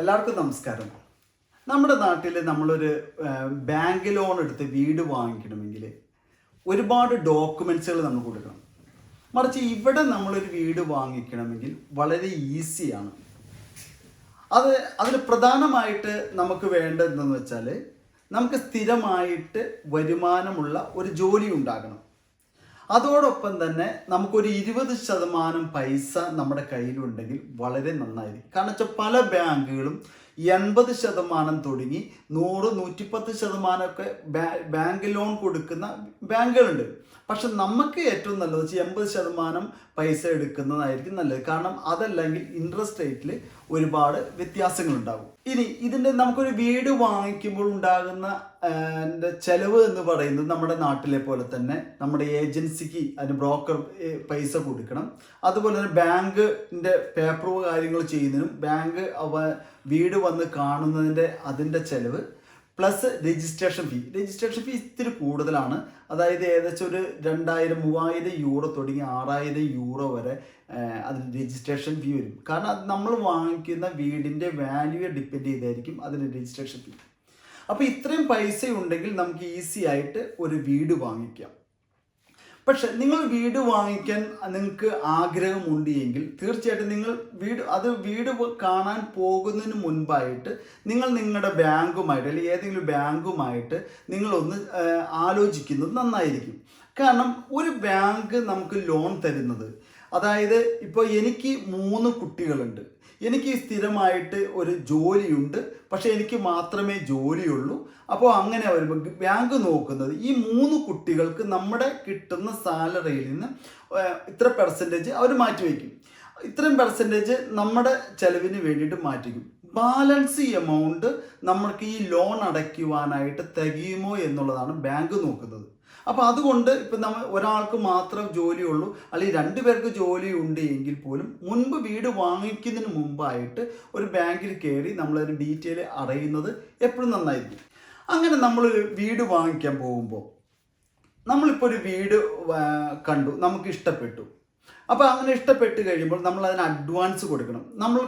എല്ലാവർക്കും നമസ്കാരം. നമ്മുടെ നാട്ടിൽ നമ്മളൊരു ബാങ്ക് ലോൺ എടുത്ത് വീട് വാങ്ങിക്കണമെങ്കിൽ ഒരുപാട് ഡോക്യുമെൻസുകൾ നമ്മൾ കൊടുക്കണം. മറിച്ച് ഇവിടെ നമ്മളൊരു വീട് വാങ്ങിക്കണമെങ്കിൽ വളരെ ഈസിയാണ് അത് അതിൽ പ്രധാനമായിട്ട് നമുക്ക് വേണ്ടതെന്ന് വെച്ചാൽ നമുക്ക് സ്ഥിരമായിട്ട് വരുമാനമുള്ള ഒരു ജോലി ഉണ്ടാകണം. അതോടൊപ്പം തന്നെ നമുക്കൊരു ഇരുപത് ശതമാനം പൈസ നമ്മുടെ കയ്യിലുണ്ടെങ്കിൽ വളരെ നന്നായിരിക്കും. കാരണം വെച്ചാൽ പല ബാങ്കുകളും എൺപത് ശതമാനം തുടങ്ങി നൂറ് നൂറ്റിപ്പത്ത് ശതമാനമൊക്കെ ബാങ്ക് ലോൺ കൊടുക്കുന്ന ബാങ്കുകളുണ്ട്. പക്ഷെ നമുക്ക് ഏറ്റവും നല്ലത് വെച്ചാൽ എൺപത് ശതമാനം പൈസ എടുക്കുന്നതായിരിക്കും നല്ലത്. കാരണം അതല്ലെങ്കിൽ ഇൻട്രസ്റ്റ് റേറ്റിൽ ഒരുപാട് വ്യത്യാസങ്ങൾ ഉണ്ടാകും ഇനി ഇതിന്റെ നമുക്കൊരു വീട് വാങ്ങിക്കുമ്പോൾ ഉണ്ടാകുന്ന ചെലവ് എന്ന് പറയുന്നത് നമ്മുടെ നാട്ടിലെ പോലെ തന്നെ നമ്മുടെ ഏജൻസിക്ക് അതിന് ബ്രോക്കർ പൈസ കൊടുക്കണം. അതുപോലെ തന്നെ ബാങ്കിന്റെ പേപ്പർ കാര്യങ്ങൾ ചെയ്യുന്നതിനും ബാങ്ക് അവ വീട് വന്ന് കാണുന്നതിന്റെ അതിന്റെ ചെലവ് plus registration fee. Registration fee ഇത്തിരി കൂടുതലാണ്. അതായത് ഏകദേശം ഒരു രണ്ടായിരം മൂവായിരം യൂറോ തുടങ്ങി ആറായിരം യൂറോ വരെ അതിന് രജിസ്ട്രേഷൻ ഫീ വരും. കാരണം അത് നമ്മൾ വാങ്ങിക്കുന്ന വീടിന്റെ വാല്യൂയെ ഡിപ്പെൻഡ് ചെയ്തായിരിക്കും അതിന് രജിസ്ട്രേഷൻ ഫീ. അപ്പോൾ ഇത്രയും പൈസ ഉണ്ടെങ്കിൽ നമുക്ക് ഈസി ആയിട്ട് ഒരു വീട് വാങ്ങിക്കാം. പക്ഷെ നിങ്ങൾ വീട് വാങ്ങിക്കാൻ നിങ്ങൾക്ക് ആഗ്രഹമുണ്ട് എങ്കിൽ തീർച്ചയായിട്ടും നിങ്ങൾ വീട് അത് വീട് കാണാൻ പോകുന്നതിന് മുൻപായിട്ട് നിങ്ങൾ നിങ്ങളുടെ ബാങ്കുമായിട്ട് അല്ലെങ്കിൽ ഏതെങ്കിലും ബാങ്കുമായിട്ട് നിങ്ങളൊന്ന് ആലോചിക്കുന്നത് നന്നായിരിക്കും. കാരണം ഒരു ബാങ്ക് നമുക്ക് ലോൺ തരുന്നത് അതായത് ഇപ്പോൾ എനിക്ക് മൂന്ന് കുട്ടികളുണ്ട്. എനിക്ക് സ്ഥിരമായിട്ട് ഒരു ജോലിയുണ്ട്. പക്ഷേ എനിക്ക് മാത്രമേ ജോലിയുള്ളൂ. അപ്പോൾ അങ്ങനെ വരുമ്പോൾ ബാങ്ക് നോക്കുന്നത് ഈ മൂന്ന് കുട്ടികൾക്ക് നമ്മുടെ കിട്ടുന്ന സാലറിയിൽ നിന്ന് ഇത്ര പെർസെന്റേജ് അവർ മാറ്റിവെക്കും ഇത്രയും പെർസെന്റേജ് നമ്മുടെ ചെലവിന് വേണ്ടിയിട്ട് മാറ്റിക്കും. ബാലൻസ് എമൗണ്ട് നമ്മൾക്ക് ഈ ലോൺ അടയ്ക്കുവാനായിട്ട് തികയുമോ എന്നുള്ളതാണ് ബാങ്ക് നോക്കുന്നത്. അപ്പോൾ അതുകൊണ്ട് ഇപ്പം നമ്മൾ ഒരാൾക്ക് മാത്രം ജോലിയുള്ളൂ അല്ലെങ്കിൽ രണ്ടു പേർക്ക് ജോലി ഉണ്ട് എങ്കിൽ പോലും മുൻപ് വീട് വാങ്ങിക്കുന്നതിന് മുമ്പായിട്ട് ഒരു ബാങ്കിൽ കയറി നമ്മളതിന് ഡീറ്റെയിൽ അറിയുന്നത് എപ്പോഴും നന്നായിരിക്കും. അങ്ങനെ നമ്മൾ വീട് വാങ്ങിക്കാൻ പോകുമ്പോൾ നമ്മളിപ്പോൾ ഒരു വീട് കണ്ടു നമുക്ക് ഇഷ്ടപ്പെട്ടു. അപ്പോൾ അങ്ങനെ ഇഷ്ടപ്പെട്ട് കഴിയുമ്പോൾ നമ്മൾ അതിന് അഡ്വാൻസ് കൊടുക്കണം. നമ്മൾ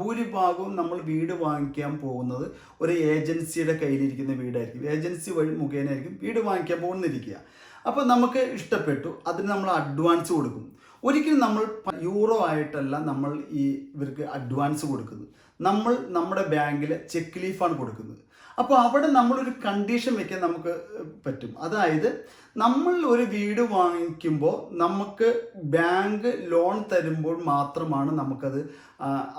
ഭൂരിഭാഗവും നമ്മൾ വീട് വാങ്ങിക്കാൻ പോകുന്നത് ഒരു ഏജൻസിയുടെ കയ്യിലിരിക്കുന്ന വീടായിരിക്കും. ഏജൻസി വഴി മുഖേനയായിരിക്കും വീട് വാങ്ങിക്കാൻ പോകുന്നിരിക്കുക. അപ്പോൾ നമുക്ക് ഇഷ്ടപ്പെട്ടു അതിന് നമ്മൾ അഡ്വാൻസ് കൊടുക്കും. ഒരിക്കലും നമ്മൾ യൂറോ ആയിട്ടല്ല നമ്മൾ ഈ ഇവർക്ക് അഡ്വാൻസ് കൊടുക്കുന്നത്. നമ്മൾ നമ്മുടെ ബാങ്കിലെ ചെക്ക് ലീഫാണ് കൊടുക്കുന്നത്. അപ്പോൾ അവിടെ നമ്മളൊരു കണ്ടീഷൻ വെക്കാൻ നമുക്ക് പറ്റും. അതായത് നമ്മൾ ഒരു വീട് വാങ്ങിക്കുമ്പോൾ നമുക്ക് ബാങ്ക് ലോൺ തരുമ്പോൾ മാത്രമാണ് നമുക്കത്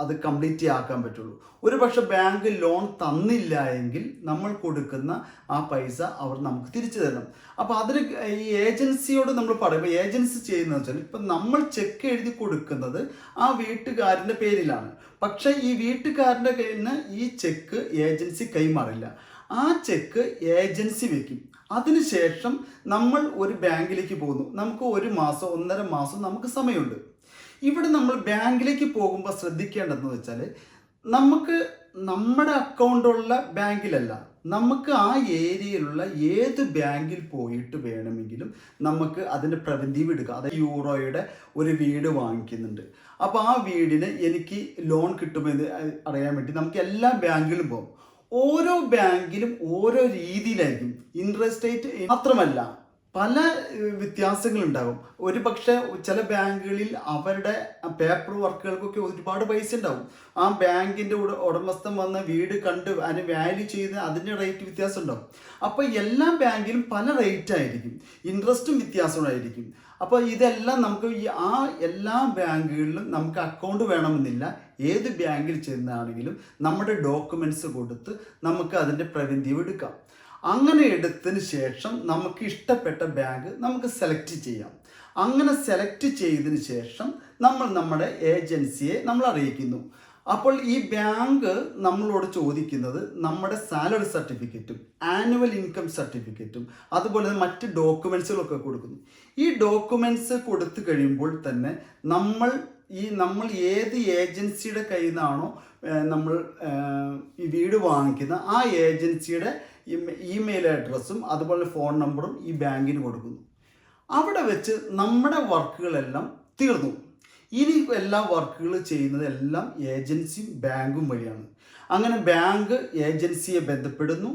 അത് കംപ്ലീറ്റ് ആക്കാൻ പറ്റുള്ളൂ. ഒരു പക്ഷെ ബാങ്ക് ലോൺ തന്നില്ല എങ്കിൽ നമ്മൾ കൊടുക്കുന്ന ആ പൈസ അവർ നമുക്ക് തിരിച്ചു തരണം. അപ്പോൾ അതിന് ഈ ഏജൻസിയോട് നമ്മൾ പറയുമ്പോൾ ഏജൻസി ചെയ്യുന്നത് വെച്ചാൽ ഇപ്പം നമ്മൾ ചെക്ക് എഴുതി കൊടുക്കുന്നത് ആ വീട്ടുകാരന്റെ പേരിലാണ്. പക്ഷേ ഈ വീട്ടുകാരന്റെ കയ്യിൽ നിന്ന് ഈ ചെക്ക് ഏജൻസി കൈമാറില്ല. ആ ചെക്ക് ഏജൻസി വയ്ക്കും അതിനുശേഷം നമ്മൾ ഒരു ബാങ്കിലേക്ക് പോകുന്നു. നമുക്ക് ഒരു മാസം ഒന്നര മാസം നമുക്ക് സമയമുണ്ട്. ഇവിടെ നമ്മൾ ബാങ്കിലേക്ക് പോകുമ്പോൾ ശ്രദ്ധിക്കേണ്ടതെന്ന് വെച്ചാൽ നമുക്ക് നമ്മുടെ അക്കൗണ്ടുള്ള ബാങ്കിലല്ല നമുക്ക് ആ ഏരിയയിലുള്ള ഏത് ബാങ്കിൽ പോയിട്ട് വേണമെങ്കിലും നമുക്ക് അതിന്റെ പ്രതിനിധി വിടുക. അതായത് യൂറോയുടെ ഒരു വീട് വാങ്ങിക്കുന്നുണ്ട്. അപ്പോൾ ആ വീടിന് എനിക്ക് ലോൺ കിട്ടുമെന്ന് അറിയാൻ വേണ്ടി നമുക്ക് എല്ലാ ബാങ്കിലും പോകും. ഓരോ ബാങ്കിലും ഓരോ രീതിയിലായിരിക്കും. ഇൻട്രസ്റ്റ് റേറ്റ് മാത്രമല്ല പല വ്യത്യാസങ്ങളുണ്ടാകും. ഒരു പക്ഷേ ചില ബാങ്കുകളിൽ അവരുടെ പേപ്പർ വർക്കുകൾക്കൊക്കെ ഒരുപാട് പൈസ ഉണ്ടാവും ആ ബാങ്കിന്റെ ഉട ഉടമസ്ഥൻ വന്ന വീട് കണ്ട് അതിന് വാല്യൂ ചെയ്ത് അതിന്റെ റേറ്റ് വ്യത്യാസം ഉണ്ടാവും അപ്പോൾ എല്ലാ ബാങ്കിലും പല റേറ്റ് ആയിരിക്കും. ഇൻട്രസ്റ്റും വ്യത്യാസമായിരിക്കും അപ്പോൾ ഇതെല്ലാം നമുക്ക് ആ എല്ലാ ബാങ്കുകളിലും നമുക്ക് അക്കൗണ്ട് വേണമെന്നില്ല. ഏത് ബാങ്കിൽ ചെന്നാണെങ്കിലും നമ്മുടെ ഡോക്യുമെന്റ്സ് കൊടുത്ത് നമുക്ക് അതിന്റെ പ്രവന്തിവ് എടുക്കാം. അങ്ങനെ എടുത്തതിന് ശേഷം നമുക്ക് ഇഷ്ടപ്പെട്ട ബാങ്ക് നമുക്ക് സെലക്ട് ചെയ്യാം. അങ്ങനെ സെലക്ട് ചെയ്തതിന് ശേഷം നമ്മൾ നമ്മുടെ ഏജൻസിയെ നമ്മൾ അറിയിക്കുന്നു. അപ്പോൾ ഈ ബാങ്ക് നമ്മളോട് ചോദിക്കുന്നത് നമ്മുടെ സാലറി സർട്ടിഫിക്കറ്റും ആനുവൽ ഇൻകം സർട്ടിഫിക്കറ്റും അതുപോലെ തന്നെ മറ്റ് ഡോക്യുമെൻസുകളൊക്കെ കൊടുക്കുന്നു. ഈ ഡോക്യുമെന്റ്സ് കൊടുത്തു കഴിയുമ്പോൾ തന്നെ നമ്മൾ ഈ നമ്മൾ ഏത് ഏജൻസിയുടെ കയ്യിൽ നിന്നാണോ നമ്മൾ ഈ വീട് വാങ്ങിക്കുന്ന ആ ഏജൻസിയുടെ ഇമെയിൽ അഡ്രസ്സും അതുപോലെ ഫോൺ നമ്പറും ഈ ബാങ്കിന് കൊടുക്കുന്നു. അവിടെ വെച്ച് നമ്മുടെ വർക്കുകളെല്ലാം തീർന്നു. ഇനി എല്ലാ വർക്കുകൾ ചെയ്യുന്നത് എല്ലാം ഏജൻസിയും ബാങ്കും വഴിയാണ്. അങ്ങനെ ബാങ്ക് ഏജൻസിയെ ബന്ധപ്പെടുന്നു.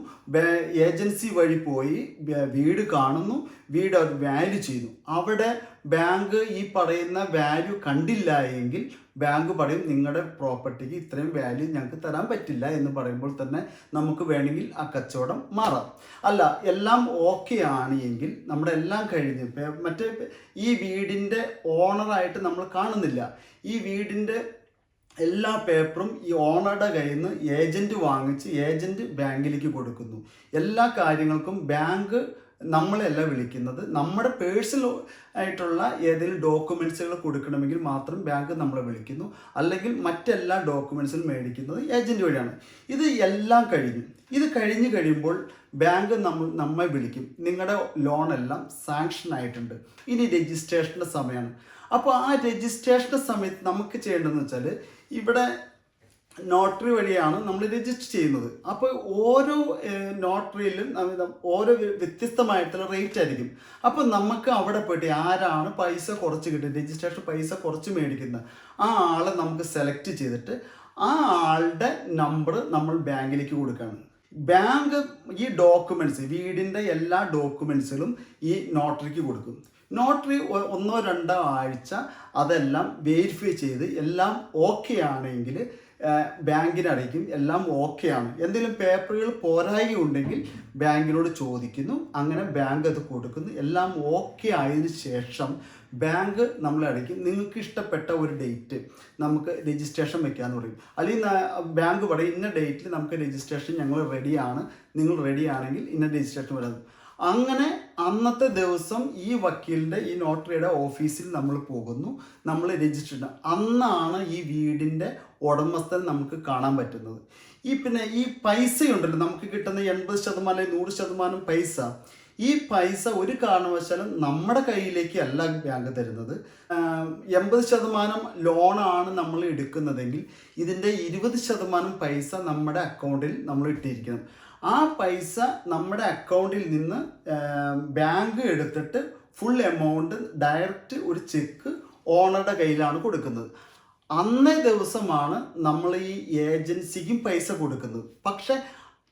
ഏജൻസി വഴി പോയി വീട് കാണുന്നു. വീട് അവർ വാല്യൂ ചെയ്യുന്നു. അവിടെ ബാങ്ക് ഈ പറയുന്ന വാല്യൂ കണ്ടില്ല എങ്കിൽ ബാങ്ക് പറയും നിങ്ങളുടെ പ്രോപ്പർട്ടിക്ക് ഇത്രയും വാല്യൂ ഞങ്ങൾക്ക് തരാൻ പറ്റില്ല എന്ന് പറയുമ്പോൾ തന്നെ നമുക്ക് വേണമെങ്കിൽ ആ കച്ചവടം മാറാം. അല്ല എല്ലാം ഓക്കെ ആണ് എങ്കിൽ നമ്മുടെ എല്ലാം കഴിഞ്ഞ് മറ്റേ ഈ വീടിന്റെ ഓണറായിട്ട് നമ്മൾ കാണുന്നില്ല. ഈ വീടിന്റെ എല്ലാ പേപ്പറും ഈ ഓണറുടെ കയ്യിൽ നിന്ന് ഏജന്റ് വാങ്ങിച്ച് ഏജന്റ് ബാങ്കിലേക്ക് കൊടുക്കുന്നു. എല്ലാ കാര്യങ്ങൾക്കും ബാങ്ക് നമ്മളെയല്ല വിളിക്കുന്നത്. നമ്മുടെ പേഴ്സണൽ ആയിട്ടുള്ള ഏതെങ്കിലും ഡോക്യുമെൻസുകൾ കൊടുക്കണമെങ്കിൽ മാത്രം ബാങ്ക് നമ്മളെ വിളിക്കുന്നു. അല്ലെങ്കിൽ മറ്റെല്ലാ ഡോക്യുമെൻസും മേടിക്കുന്നത് ഏജന്റ് വഴിയാണ്. ഇത് എല്ലാം കഴിഞ്ഞു. ഇത് കഴിഞ്ഞ് കഴിയുമ്പോൾ ബാങ്ക് നമ്മൾ നമ്മെ വിളിക്കും. നിങ്ങളുടെ ലോണെല്ലാം സാങ്ഷൻ ആയിട്ടുണ്ട്. ഇനി രജിസ്ട്രേഷന്റെ സമയമാണ്. അപ്പോൾ ആ രജിസ്ട്രേഷൻ സമയത്ത് നമുക്ക് ചെയ്യേണ്ടതെന്ന് വെച്ചാൽ ഇവിടെ നോട്ടറി വഴിയാണ് നമ്മൾ രജിസ്റ്റർ ചെയ്യുന്നത്. അപ്പോൾ ഓരോ നോട്ടറിയിലും ഓരോ വ്യ- വ്യത്യസ്തമായിട്ടുള്ള റേറ്റ് ആയിരിക്കും. അപ്പോൾ നമുക്ക് അവിടെ പോയിട്ട് ആരാണ് പൈസ കുറച്ച് കിട്ടുന്നത് രജിസ്ട്രേഷൻ പൈസ കുറച്ച് മേടിക്കുന്നത് ആ ആളെ നമുക്ക് സെലക്ട് ചെയ്തിട്ട് ആ ആളുടെ നമ്പർ നമ്മൾ ബാങ്കിലേക്ക് കൊടുക്കണം. ബാങ്ക് ഈ ഡോക്യുമെന്റ്സ് വീടിന്റെ എല്ലാ ഡോക്യുമെന്റ്സുകളും ഈ നോട്ടറിക്ക് കൊടുക്കും. നോട്ടറി ഒന്നോ രണ്ടോ ആഴ്ച അതെല്ലാം വെരിഫൈ ചെയ്ത് എല്ലാം ഓക്കെ ആണെങ്കിൽ ബാങ്കിനെ അറിയിക്കും എല്ലാം ആണ്. എന്തെങ്കിലും പേപ്പറുകൾ പോരായി ഉണ്ടെങ്കിൽ ബാങ്കിനോട് ചോദിക്കുന്നു. അങ്ങനെ ബാങ്ക് അത് കൊടുക്കുന്നു. എല്ലാം ഓക്കെ ആയതിനു ശേഷം ബാങ്ക് നമ്മളെ അറിയിക്കും നിങ്ങൾക്ക് ഇഷ്ടപ്പെട്ട ഒരു ഡേറ്റ് നമുക്ക് രജിസ്ട്രേഷൻ വെക്കാന്ന് പറയും. അല്ലെങ്കിൽ ബാങ്ക് പറയും ഇന്ന ഡേറ്റിൽ നമുക്ക് രജിസ്ട്രേഷൻ ഞങ്ങൾ റെഡിയാണ് നിങ്ങൾ റെഡിയാണെങ്കിൽ ഇന്ന രജിസ്ട്രേഷൻ വരുന്നത് അങ്ങനെ അന്നത്തെ ദിവസം ഈ വക്കീലിന്റെ ഈ നോട്ടറിയുടെ ഓഫീസിൽ നമ്മൾ പോകുന്നു. നമ്മൾ രജിസ്റ്റർ അന്നാണ് ഈ വീടിന്റെ ഉടമസ്ഥൻ നമുക്ക് കാണാൻ പറ്റുന്നത്. ഈ പിന്നെ ഈ പൈസയുണ്ടല്ലോ നമുക്ക് കിട്ടുന്ന എൺപത് ശതമാനം അല്ലെങ്കിൽ നൂറ് ശതമാനം പൈസ. ഈ പൈസ ഒരു കാരണവശാലും നമ്മുടെ കയ്യിലേക്ക് അല്ല ബാങ്ക് തരുന്നത്. എൺപത് ശതമാനം ലോണാണ് നമ്മൾ എടുക്കുന്നതെങ്കിൽ ഇതിന്റെ ഇരുപത് ശതമാനം പൈസ നമ്മുടെ അക്കൗണ്ടിൽ നമ്മൾ ഇട്ടിരിക്കണം. ആ പൈസ നമ്മുടെ അക്കൗണ്ടിൽ നിന്ന് ബാങ്ക് എടുത്തിട്ട് ഫുൾ എമൗണ്ട് ഡയറക്റ്റ് ഒരു ചെക്ക് ഓണറുടെ കയ്യിലാണ് കൊടുക്കുന്നത്. അന്നേ ദിവസമാണ് നമ്മൾ ഈ ഏജൻസിക്കും പൈസ കൊടുക്കുന്നത്. പക്ഷെ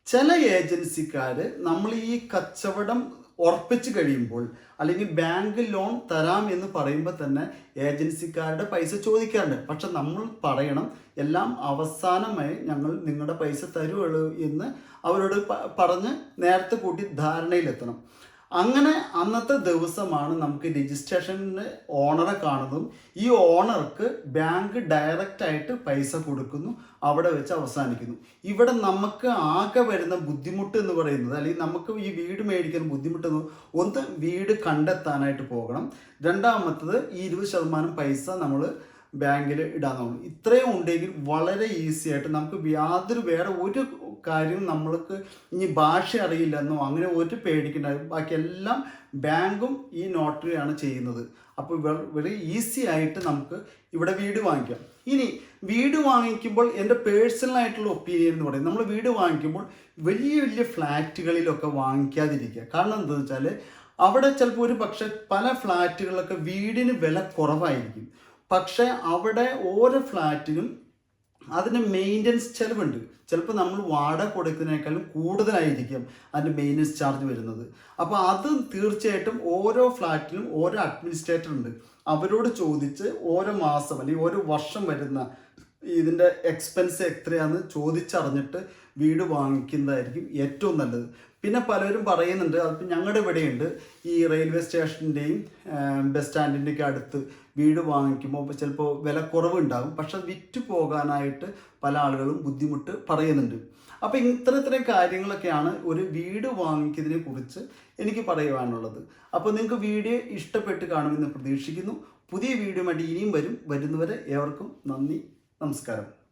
ചില ഏജൻസിക്കാർ നമ്മൾ ഈ കച്ചവടം ഉറപ്പിച്ച് കഴിയുമ്പോൾ അല്ലെങ്കിൽ ബാങ്ക് ലോൺ തരാം എന്ന് പറയുമ്പോൾ തന്നെ ഏജൻസിക്കാരുടെ പൈസ ചോദിക്കാറുണ്ട്. പക്ഷെ നമ്മൾ പറയണം എല്ലാം അവസാനമായി ഞങ്ങൾ നിങ്ങളുടെ പൈസ തരുവുള്ളൂ എന്ന് അവരോട് പറഞ്ഞ് നേരത്തെ കൂട്ടി ധാരണയിലെത്തണം. അങ്ങനെ അന്നത്തെ ദിവസമാണ് നമുക്ക് രജിസ്ട്രേഷന് ഓണറെ കാണുന്നതും. ഈ ഓണർക്ക് ബാങ്ക് ഡയറക്റ്റ് ആയിട്ട് പൈസ കൊടുക്കുന്നു അവിടെ വെച്ച് അവസാനിക്കുന്നു. ഇവിടെ നമുക്ക് ആകെ വരുന്ന ബുദ്ധിമുട്ട് എന്ന് പറയുന്നത് അല്ലെങ്കിൽ നമുക്ക് ഈ വീട് മേടിക്കാൻ ബുദ്ധിമുട്ടെന്ന് ഒന്ന് വീട് കണ്ടെത്താനായിട്ട് പോകണം. രണ്ടാമത്തത് ഈ ഇരുപത് ശതമാനം പൈസ നമ്മൾ ബാങ്കിൽ തോന്നും ഇത്രയും ഉണ്ടെങ്കിൽ വളരെ ഈസി ആയിട്ട് നമുക്ക് യാതൊരു വേറെ ഒരു കാര്യം നമ്മൾക്ക് ഇനി ഭാഷ അറിയില്ലെന്നോ അങ്ങനെ ഒരു പേടിക്കണ്ട. ബാക്കിയെല്ലാം ബാങ്കും ഈ നോട്ടറിയാണ് ചെയ്യുന്നത്. അപ്പോൾ വളരെ ഈസി ആയിട്ട് നമുക്ക് ഇവിടെ വീട് വാങ്ങിക്കാം. ഇനി വീട് വാങ്ങിക്കുമ്പോൾ എന്റെ പേഴ്സണൽ ആയിട്ടുള്ള ഒപ്പീനിയൻ എന്ന് പറയുന്നത് നമ്മൾ വീട് വാങ്ങിക്കുമ്പോൾ വലിയ വലിയ ഫ്ലാറ്റുകളിലൊക്കെ വാങ്ങിക്കാതിരിക്കുക. കാരണം എന്താണെന്ന് വെച്ചാൽ അവിടെ ചിലപ്പോൾ ഒരു പല ഫ്ലാറ്റുകളിലൊക്കെ വീടിന് വില കുറവായിരിക്കും. പക്ഷേ അവിടെ ഓരോ ഫ്ലാറ്റിനും അതിന് മെയിന്റനൻസ് ചിലവുണ്ട്. ചിലപ്പോൾ നമ്മൾ വാടക കൊടുക്കുന്നതിനേക്കാളും കൂടുതലായിരിക്കും അതിന്റെ മെയിന്റനൻസ് ചാർജ് വരുന്നത്. അപ്പോൾ അത് തീർച്ചയായിട്ടും ഓരോ ഫ്ലാറ്റിനും ഓരോ അഡ്മിനിസ്ട്രേറ്റർ ഉണ്ട് അവരോട് ചോദിച്ച് ഓരോ മാസം അല്ലെങ്കിൽ ഓരോ വർഷം വരുന്ന ഇതിന്റെ എക്സ്പെൻസ് എത്രയാണെന്ന് ചോദിച്ചറിഞ്ഞിട്ട് വീട് വാങ്ങിക്കുന്നതായിരിക്കും ഏറ്റവും നല്ലത്. പിന്നെ പലരും പറയുന്നുണ്ട് അതിപ്പോൾ ഞങ്ങളുടെ ഇവിടെയുണ്ട് ഈ റെയിൽവേ സ്റ്റേഷന്റെയും ബസ് സ്റ്റാൻഡിന്റെയൊക്കെ അടുത്ത് വീട് വാങ്ങിക്കുമ്പോൾ ചിലപ്പോൾ വില കുറവുണ്ടാകും. പക്ഷെ വിറ്റ് പോകാനായിട്ട് പല ആളുകളും ബുദ്ധിമുട്ട് പറയുന്നുണ്ട്. അപ്പോൾ ഇത്തരത്തിലെ കാര്യങ്ങളൊക്കെയാണ് ഒരു വീട് വാങ്ങിക്കുന്നതിനെ കുറിച്ച് എനിക്ക് പറയുവാനുള്ളത്. അപ്പോൾ നിങ്ങൾക്ക് വീഡിയോ ഇഷ്ടപ്പെട്ട് കാണുമെന്ന് പ്രതീക്ഷിക്കുന്നു. പുതിയ വീഡിയോ ആയിട്ട് ഇനിയും വരും. വരുന്നവരെ ഏവർക്കും നന്ദി നമസ്കാരം.